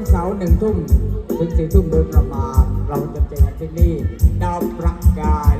วันเสาร์หนึ่งทุ่มถึงสี่ทุ่มโดยประมาณเราจะเจอกันที่นี่ดาวประกาย